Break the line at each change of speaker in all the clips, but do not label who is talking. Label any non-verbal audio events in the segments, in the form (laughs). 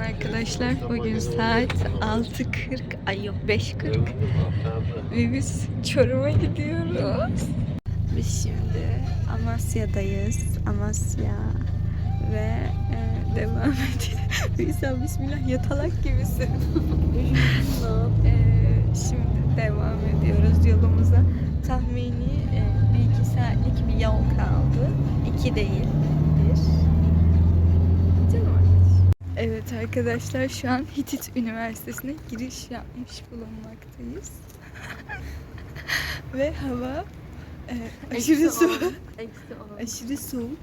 arkadaşlar. Bugün saat 6.40. Ay yok 5.40. Ve biz Çorum'a gidiyoruz. Biz şimdi Amasya'dayız. Amasya. Ve e, devam ediyoruz. (laughs) Hüsam bismillah yatalak gibisin. (laughs) e, şimdi devam ediyoruz yolumuza. Tahmini e, bir iki saatlik bir yol kaldı. İki değil. Bir. Evet arkadaşlar şu an Hitit Üniversitesi'ne giriş yapmış bulunmaktayız. (laughs) Ve hava e, aşırı soğuk. Aşırı soğuk.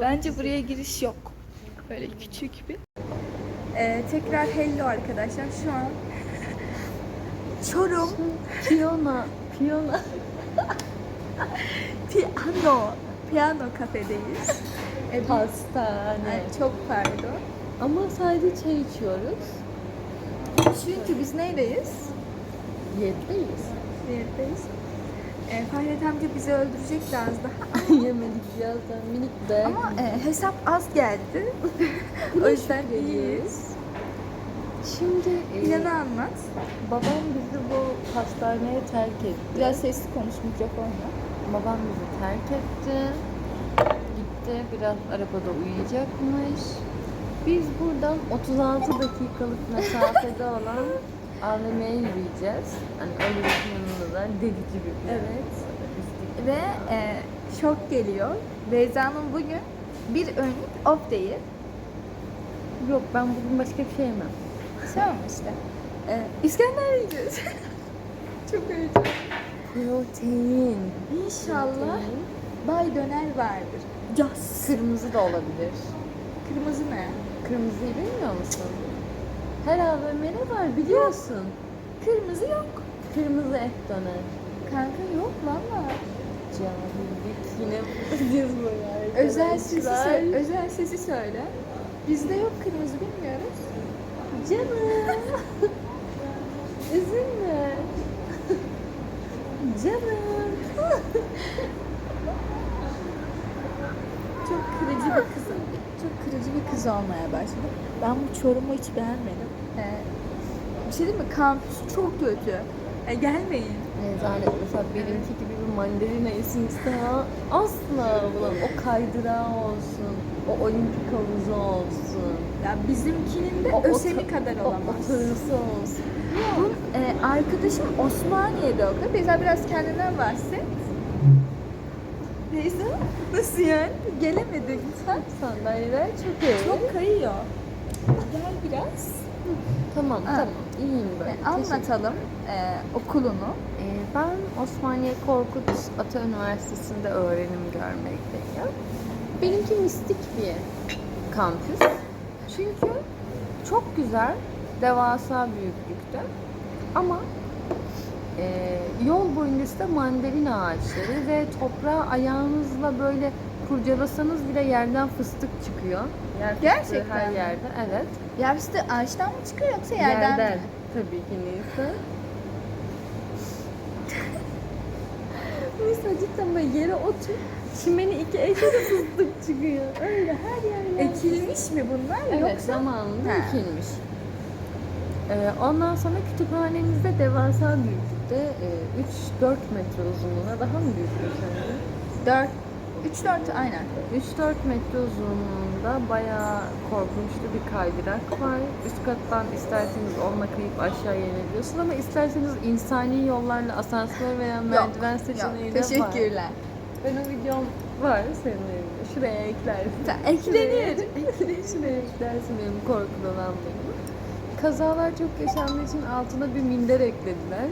Bence buraya giriş yok. Böyle küçük bir. Ee, tekrar hello arkadaşlar. Şu an (laughs) Çorum
Piyona, piyona.
Piano Piano kafedeyiz. Bir-
Hastane.
Ay, çok pardon.
Ama sadece çay içiyoruz.
Çünkü biz neredeyiz?
Yetteyiz.
Neredeyiz? Ee, Fahret amca bizi öldürecekti az daha. (laughs)
Yemedik birazdan minik de.
Ama e, hesap az geldi. (laughs) o yüzden iyiyiz.
Şimdi e,
Planı anlat.
babam bizi bu hastaneye terk etti.
Biraz sesli konuş mikrofonla.
Babam bizi terk etti. Gitti biraz arabada uyuyacakmış. Biz buradan 36 dakikalık mesafede olan AVM'ye yürüyeceğiz. Hani öyle bir yanında da delici bir plan.
Evet. Ve e, şok geliyor. Beyza'nın bugün bir önlük off değil.
Yok ben bugün başka bir şey yemem.
Tamam işte. E, İskender yiyeceğiz. (laughs) Çok heyecanlı.
Protein.
İnşallah bay döner vardır. Cas.
Kırmızı da olabilir.
Kırmızı ne?
Kırmızıyı bilmiyor musun? Her AVM'de var biliyorsun.
Kırmızı yok.
Kırmızı et döner.
Kanka yok valla.
Cahillik yine (laughs) biz böyle
Özel sesi, sö- özel sesi söyle. Bizde yok kırmızı bilmiyoruz.
Canım. (laughs) Üzülme. Canım. (laughs)
Çok kırıcı bir kızım. Çok kırıcı bir kız olmaya başladı. Ben bu Çorum'u hiç beğenmedim. Ee, bir şey değil mi? Kampüs çok kötü. Ee, gelmeyin.
Rezalet mesela benimki gibi bir mandalina esintisi asla bulamam. O kaydırağı olsun. O olimpik havuzu olsun.
Ya bizimkinin de
O- o
Ösemi
ta-
kadar
O
olamaz.
oturursa olsun.
Bu e, arkadaşım Osmaniye'de okuyor. Beyza biraz kendinden bahset. Beyza nasıl yani? Gelemedin sen.
Sandalyeler çok iyi.
Çok kayıyor. Gel biraz.
Tamam
Ha.
tamam. İyiyim böyle.
E, anlatalım e, okulunu.
Ee, ben Osmaniye Korkut Ata Üniversitesi'nde öğrenim görmekteyim. Benimki mistik bir kampüs. Çünkü çok güzel, devasa büyüklükte. Ama e, yol boyunca size mandalina ağaçları ve toprağa ayağınızla böyle kurcalasanız bile yerden fıstık çıkıyor. Yer fıstığı
Gerçekten
her
mi?
yerde. Evet.
Ya işte ağaçtan mı çıkıyor yoksa yerden, mi?
Tabii ki neyse. (laughs) Mesela cidden böyle yere otur, çimeni iki de fıstık çıkıyor. Öyle her yer yer.
Ekilmiş mi bunlar
Evet,
yoksa?
zamanında
Ha.
ekilmiş. Ee, ondan sonra kütüphanemizde devasa büyüklükte e, 3-4 metre uzunluğuna daha mı büyüktür sence?
4 3 4 aynen.
3-4 metre uzunluğunda bayağı korkunçlu bir kaydırak var. Üst kattan isterseniz onunla kayıp aşağıya inebiliyorsunuz ama isterseniz insani yollarla asansör veya merdiven seçeneği de var.
teşekkürler.
Ben o videom var senin elinde. Şuraya eklersin.
Eklenir.
Şuraya, şuraya eklersin benim korkudan anlamı. Kazalar çok yaşandığı için altına bir minder eklediler.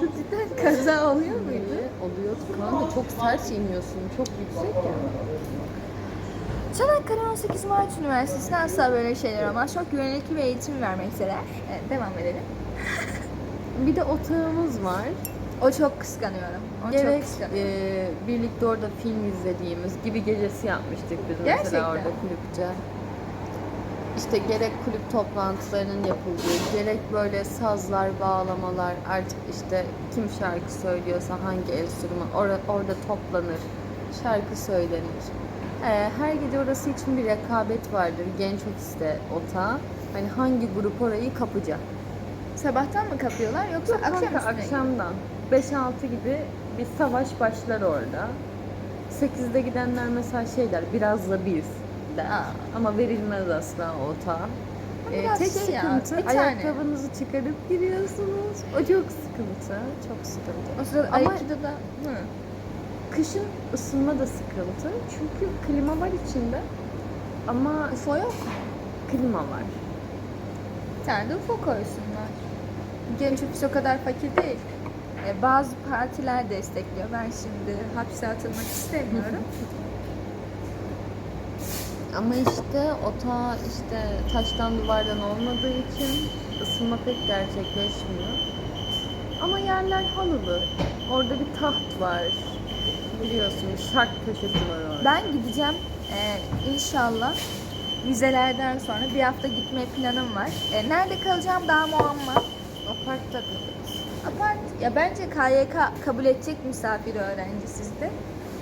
Cidden kaza oluyor muydu?
Oluyor. Kanka çok sert iniyorsun. Çok yüksek ya.
Çanakkale 18 Mart Üniversitesi'nde asla böyle şeyler olmaz. Çok güvenlikli bir eğitim vermekteler. Evet, devam edelim. (laughs)
Bir de otağımız var.
O çok kıskanıyorum. O çok
Gerek
kıskanıyorum.
e, birlikte orada film izlediğimiz gibi gecesi yapmıştık biz mesela
Gerçekten.
orada kulüpçe. İşte gerek kulüp toplantılarının yapıldığı, gerek böyle sazlar, bağlamalar, artık işte kim şarkı söylüyorsa hangi enstrüman or- orada toplanır, şarkı söylenir. Ee, her gece orası için bir rekabet vardır. Genç ofiste ota. Hani hangi grup orayı kapacak?
Sabahtan mı kapıyorlar yoksa
Yok
akşam
kanka, akşamdan. 5-6 gibi bir savaş başlar orada. 8'de gidenler mesela şey der, biraz da biz
Aa.
Ama verilmez asla ota. Ee,
biraz
tek
şey ya,
sıkıntı
tane.
ayakkabınızı çıkarıp giriyorsunuz. O çok sıkıntı. Çok sıkıntı.
O sırada
Ama-
Aikido'da Hı.
Kışın ısınma da sıkıntı. Çünkü klima var içinde. Ama
UFO yok.
klima var.
Bir tane de UFO koysunlar. Genç ofis o kadar fakir değil. E, bazı partiler destekliyor. Ben şimdi hapse atılmak istemiyorum. (laughs)
Ama işte ota işte taştan duvardan olmadığı için ısınma pek gerçekleşmiyor. Ama yerler halılı. Orada bir taht var. Biliyorsun bir şark köşesi var orada.
ben gideceğim e, inşallah. Vizelerden sonra bir hafta gitme planım var. E, nerede kalacağım daha muamma.
O parkta kalırız.
Apart, ya bence KYK kabul edecek misafir öğrenci sizde.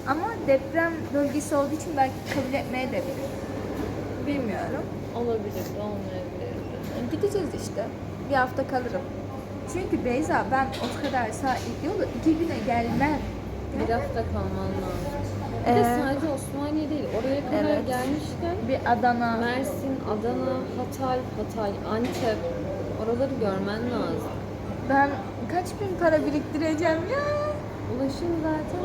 Ama deprem bölgesi olduğu için belki kabul etmeye de bilir. Bilmiyorum.
Olabilir, olmayabilir.
E, Gideceğiz işte. Bir hafta kalırım. Çünkü Beyza ben o kadar saat yolu iki güne gelmem.
Bir hafta kalman lazım. Bir de
Ee,
sadece Osmaniye değil, oraya kadar
evet.
gelmişken
bir Adana.
Mersin, Adana, Hatay, Hatay, Antep oraları görmen lazım.
Ben kaç bin para biriktireceğim ya?
Ulaşım zaten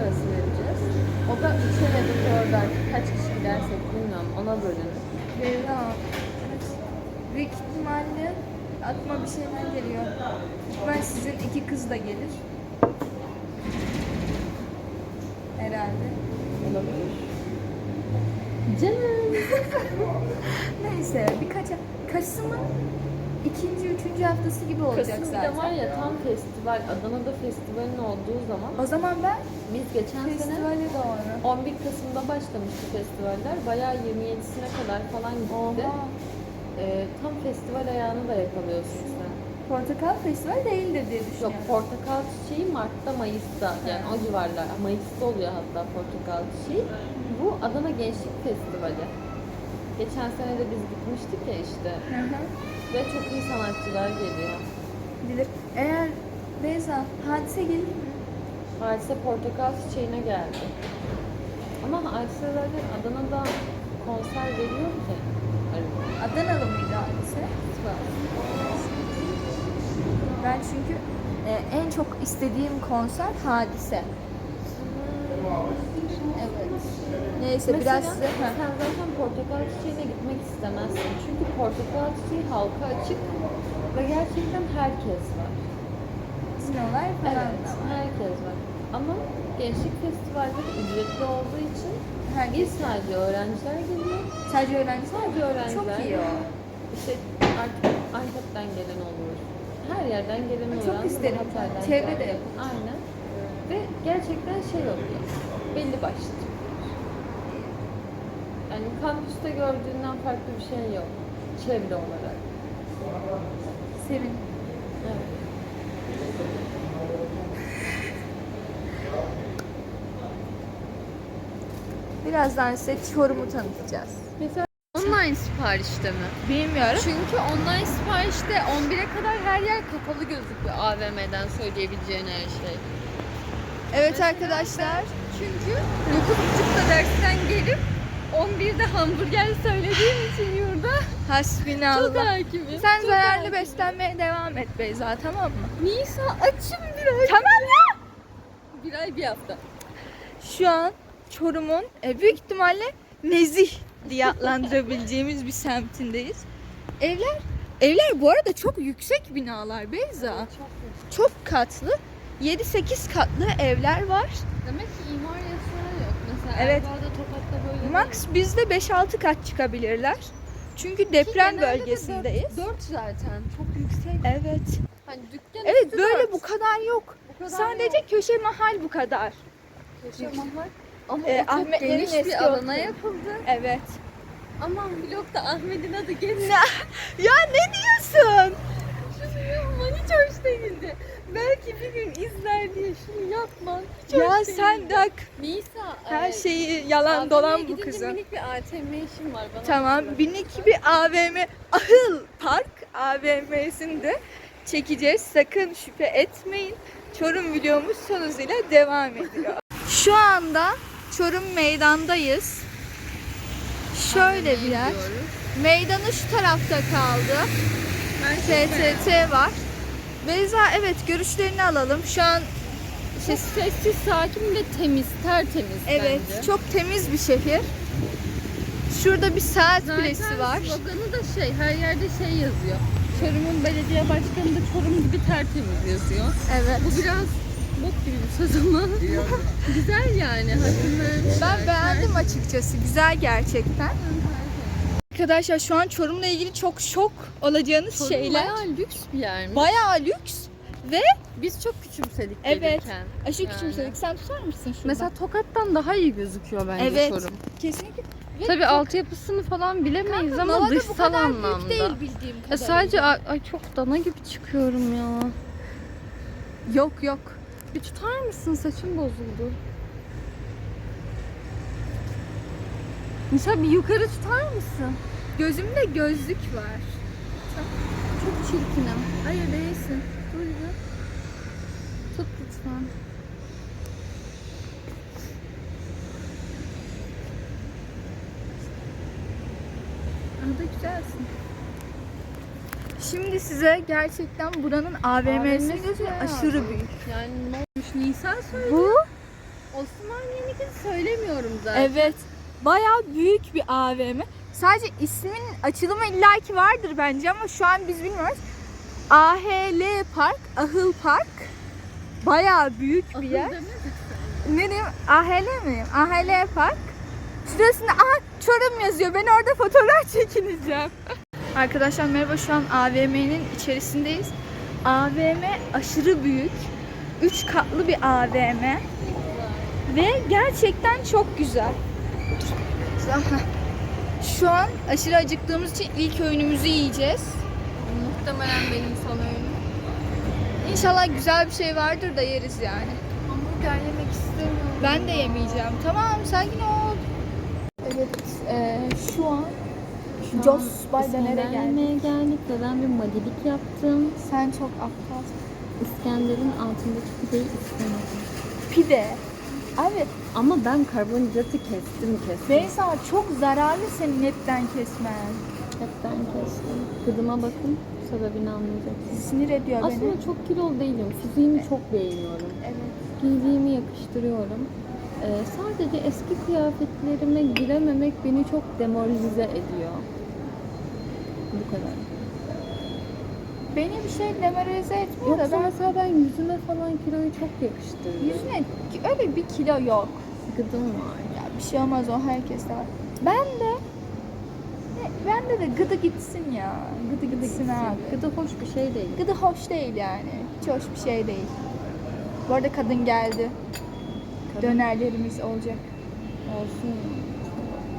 parası vereceğiz. O da üçemedik oradan kaç kişi gidersek bilmiyorum ona bölünür.
Beyza. Büyük ihtimalle aklıma bir şeyler geliyor. Ben sizin iki kız da gelir. Herhalde.
Olabilir. Canım. (laughs)
Neyse birkaç Kasım'ın ikinci, üçüncü haftası gibi olacak
Kasım bir de
zaten.
var ya tam festival, Adana'da festivalin olduğu zaman
O zaman ben
biz geçen sene
festivale doğru.
11 Kasım'da başlamıştı festivaller. Bayağı 27'sine kadar falan gitti.
Oha.
Ee, tam festival ayağını da yakalıyorsun sen.
Portakal festival değildir diye
Yok
düşünüyorum.
portakal çiçeği Mart'ta Mayıs'ta yani o civarlar Mayıs'ta oluyor hatta portakal çiçeği. Bu Adana Gençlik Festivali. Geçen sene de biz gitmiştik ya işte
Hı hı.
ve çok iyi sanatçılar geliyor.
Bilir. Eğer Beyza hadise gelir mi?
Hadise portakal çiçeğine geldi. Ama Hadise zaten Adana'da konser veriyor ki.
Adanalı mıydı hadise? Ben çünkü e, en çok istediğim konser hadise. Evet. Neyse
Mesela
biraz size...
sen zaten portakal çiçeğine gitmek istemezsin. Çünkü portakal çiçeği halka açık ve gerçekten herkes var.
Sinolar falan
Evet,
da var.
herkes var. Ama gençlik festivalleri ücretli olduğu için
Herkes
sadece öğrenciler geliyor.
sadece öğrenciler.
Sadece öğrenciler.
Çok iyi o.
İşte artık Antep'ten gelen olur. Her yerden gelen olur.
Çok isterim. Çevre de yakın.
Aynen. Ve gerçekten şey oluyor. Belli başlı. Yani kampüste gördüğünden farklı bir şey yok. Çevre olarak.
Sevin.
Evet.
Birazdan size Çorum'u tanıtacağız.
Mesela online siparişte mi?
Bilmiyorum.
Çünkü online siparişte 11'e kadar her yer kapalı gözüküyor AVM'den söyleyebileceğin her şey.
Evet arkadaşlar.
Çünkü 9.30'da dersten gelip 11'de hamburger söylediğim için yurda (laughs) çok
Hasbinallah.
hakimim.
Sen
Çok
zararlı
hakimim.
beslenmeye devam et Beyza tamam mı?
Nisa açım bir ay.
Tamam ya.
Bir ay bir hafta.
Şu an Çorum'un e, büyük ihtimalle nezih diye adlandırabileceğimiz bir semtindeyiz. Evler evler bu arada çok yüksek binalar Beyza.
Çok
Çok katlı. 7-8 katlı evler var.
Demek ki imar yasağı yok. Mesela
Evet.
Erbaa'da Tokat'ta böyle
Max bizde 5-6 kat çıkabilirler. Çünkü deprem bölgesindeyiz.
4 zaten. Çok yüksek.
Evet.
Hani dükkan
Evet böyle
dört.
bu kadar yok.
Bu kadar
Sadece
yok.
köşe mahal bu kadar.
Yaşamamak. Ama
Ee,
o çok
Ahmetlerin
geniş bir alana yapıldı.
Evet.
Aman blokta Ahmet'in adı geçti.
Ya ne diyorsun?
şunu hiç hoş değildi. Belki bir gün izler diye şunu yapman hiç hoş
Ya
değildi.
sen dak
Nisa.
her
e,
şeyi yalan
AVM'ye
dolan bu kızın.
Minik bir ATM işim var bana.
Tamam. Minik bir AVM Ahıl Park AVM'sinde çekeceğiz. Sakın şüphe etmeyin. Çorum videomuz son hızıyla devam ediyor. Şu anda Çorum meydandayız. Şöyle bir yer. Meydanı şu tarafta kaldı. TTT var. Beyza evet görüşlerini alalım. Şu an
Çok sessiz, sakin ve temiz, tertemiz
evet
bence.
çok temiz bir şehir. Şurada bir saat kulesi var.
sloganı da şey, her yerde şey yazıyor. Çorum'un belediye başkanı da Çorum gibi tertemiz yazıyor.
Evet.
Bu biraz bok gibi bir söz ama (laughs) güzel yani.
Ben beğendim açıkçası. Güzel gerçekten. Arkadaşlar şu an Çorum'la ilgili çok şok olacağınız
Çorum
şeyler.
bayağı lüks bir yer mi?
Bayağı lüks ve
Biz çok küçümsedik
Evet.
gelirken.
aşırı
Yani.
küçümsedik. Sen tutar mısın şurada?
Mesela Tokat'tan daha iyi gözüküyor bence
Evet.
Çorum.
kesinlikle. Ve
Tabii
çok-
altyapısını falan bilemeyiz
Kanka,
ama
Nalada bu
dışsal
kadar büyük
anlamda.
değil bildiğim
Ya
kadarıyla.
sadece ay, ay çok dana gibi çıkıyorum ya.
yok yok.
Bir tutar mısın? Saçım bozuldu. Nisa bir yukarı tutar mısın?
Gözümde gözlük var.
Çok çirkinim.
Hayır değilsin.
Dur bir. Tut lütfen.
Arada güzelsin. Şimdi size gerçekten buranın AVM'sini
bayağı
Aşırı büyük.
Yani ne olmuş? Nisan söyle.
Bu
Osmaniye'ninkini söylemiyorum zaten.
evet bayağı büyük bir AVM. Sadece ismin açılımı illaki vardır bence ama şu an biz bilmiyoruz. AHL Park, Ahıl Park. Bayağı büyük bir yer.
demedik.
Ne diyeyim? AHL miyim? AHL Park. Şurasında aha Çorum yazıyor. Ben orada fotoğraf (laughs) çekineceğim. Arkadaşlar merhaba şu an AVM'nin içerisindeyiz. AVM aşırı büyük. 3 katlı bir AVM. Ve gerçekten çok güzel. Şu an aşırı acıktığımız için ilk öğünümüzü yiyeceğiz.
Muhtemelen benim son öğünüm.
İnşallah güzel bir şey vardır da yeriz yani.
Hamburger yemek istemiyorum.
Ben de yemeyeceğim. Tamam sakin ol. Evet e, şu an Jos Baydener'e geldik.
yemeğe geldik ben bir madilik yaptım.
Sen çok aptalsın.
İskender'in altındaki pideyi istemedim.
Pide. Abi
Ama ben karbonhidratı kestim kestim.
Beyza çok zararlı senin hepten kesmen.
Hepten kestim. Gıdıma bakın sebebini anlayacaksınız.
Sinir ediyor beni.
Aslında çok kilolu değilim. Fiziğimi çok beğeniyorum.
Evet.
Giydiğimi yakıştırıyorum. Ee, sadece eski kıyafetlerime girememek beni çok demoralize ediyor. Bu kadar.
Beni bir şey demoralize etmiyor
Yoksa
da ben
mesela ben yüzüme falan kiloyu çok yakıştırıyorum.
yüzüne öyle bir kilo yok.
Gıdım var.
Ya bir şey olmaz o herkeste var. Ben de ne- bende de gıdı gitsin ya. Gıdı gitsin abi.
Gıdı hoş bir şey değil.
Gıdı hoş değil yani. Hiç hoş bir şey değil. Bu arada kadın geldi.
Kadın-
Dönerlerimiz olacak.
Olsun.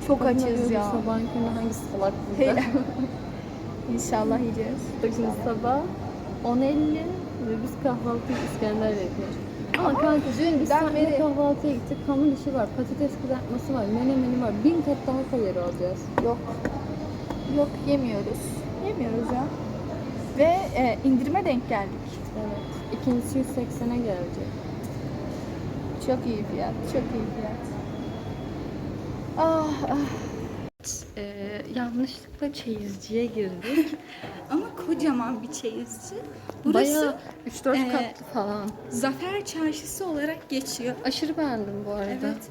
Çok
Kadın
açız ya.
Sabahın hangi salak (laughs) burada? (laughs)
İnşallah yiyeceğiz.
Bakın sabah 10.50 ve biz kahvaltıyı İskender yapıyoruz. Ama
Aa,
kanka dün biz seninle
beri-
kahvaltıya gittik. Hamur işi var, patates kızartması var, menemeni var. Bin kat daha kalori alacağız.
Yok. Yok yemiyoruz. Yemiyoruz ya. Ve e, indirime denk geldik.
Evet. İkincisi 180'e gelecek.
Çok iyi fiyat. Çok iyi fiyat. Ah ah.
Ee, yanlışlıkla çeyizciye girdik. (laughs)
Ama kocaman bir çeyizci.
Bayağı 3-4
e,
katlı falan.
Zafer Çarşısı olarak geçiyor.
Aşırı beğendim bu arada.
Evet.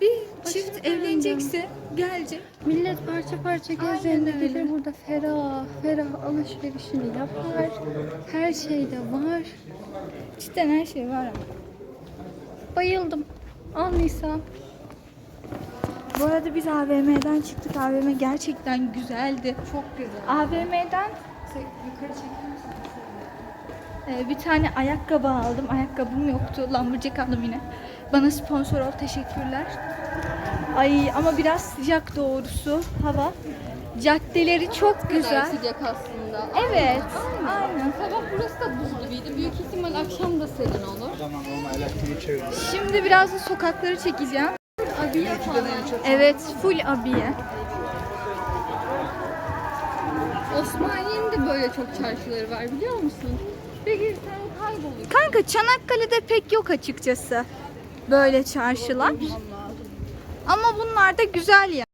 Bir çift
beğendim.
evlenecekse gelecek.
Millet parça parça
öyle.
gelir burada ferah ferah alışverişini yapar. Her şeyde var.
Cidden her şey var ama.
Bayıldım. Al Nisa.
Bu arada biz AVM'den çıktık. AVM gerçekten güzeldi.
Çok güzel.
AVM'den
Yukarı çeker misin?
Ee, bir tane ayakkabı aldım. Ayakkabım yoktu. Lamborghini aldım yine. Bana sponsor ol. Teşekkürler. Ay ama biraz sıcak doğrusu hava. Caddeleri çok güzel.
sıcak aslında.
Evet.
Aynen.
Aynen.
Sabah burası da buz gibiydi. Büyük ihtimal akşam da serin olur.
O zaman normal elektriği çevirin.
Şimdi biraz da sokakları çekeceğim.
Abiye falan.
Evet, full abiye.
Osmaniye'nin de böyle çok çarşıları var biliyor musun? Bir girsen kayboluyor.
Kanka Çanakkale'de pek yok açıkçası. Böyle çarşılar. Ama bunlar da güzel ya.